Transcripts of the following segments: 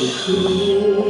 不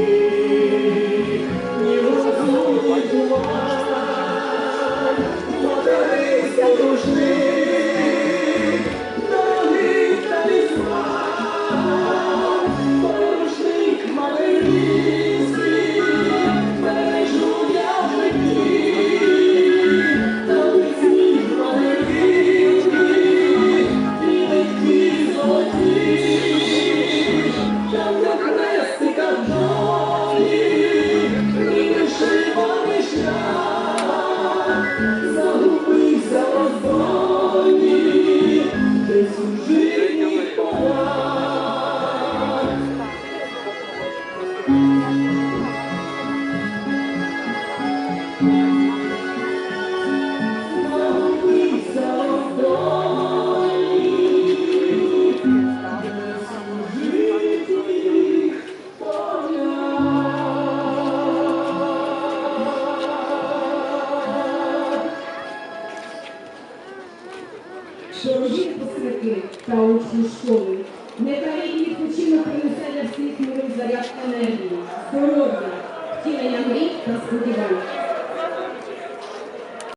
дорогі випускники та учні школи. Нехай рідний відпочинок принесення всіх мирів заряд енергії, здоров'я, втілення мрій та сподівань.